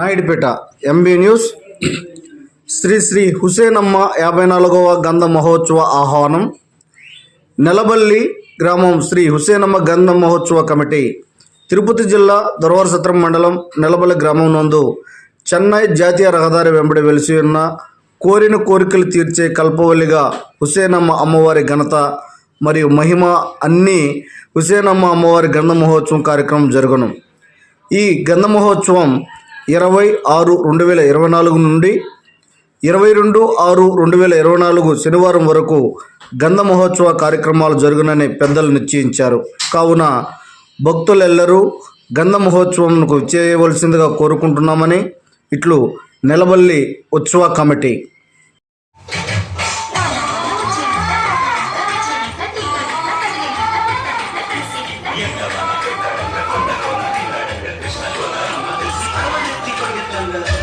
Naidupeta MB news. Shri Shri Husenamma యాభై నాలుగవ గంధ మహోత్సవ ఆహ్వానం. నెలబల్లి గ్రామం శ్రీ హుసేనమ్మ గంధ మహోత్సవ కమిటీ. తిరుపతి జిల్లా దొరవరసత్రం మండలం నెలబల్లి గ్రామం నందు చెన్నై జాతీయ రహదారి వెంబడి వెలిసి ఉన్న కోరిన కోరికలు తీర్చే కల్పవల్లిగా హుసేనమ్మ అమ్మవారి ఘనత మరియు మహిమ అన్నీ హుసేనమ్మ అమ్మవారి గంధ మహోత్సవం కార్యక్రమం జరగను. ఈ గంధ మహోత్సవం ఇరవై ఆరు రెండు వేల ఇరవై నాలుగు నుండి ఇరవై రెండు ఆరు రెండు వేల ఇరవై నాలుగు శనివారం వరకు గంధ మహోత్సవ కార్యక్రమాలు జరుగునని పెద్దలు నిశ్చయించారు. కావున భక్తులెల్లరూ గంధ మహోత్సవంకు చేయవలసిందిగా కోరుకుంటున్నామని ఇట్లు నెలవల్లి ఉత్సవ కమిటీ. Yeah.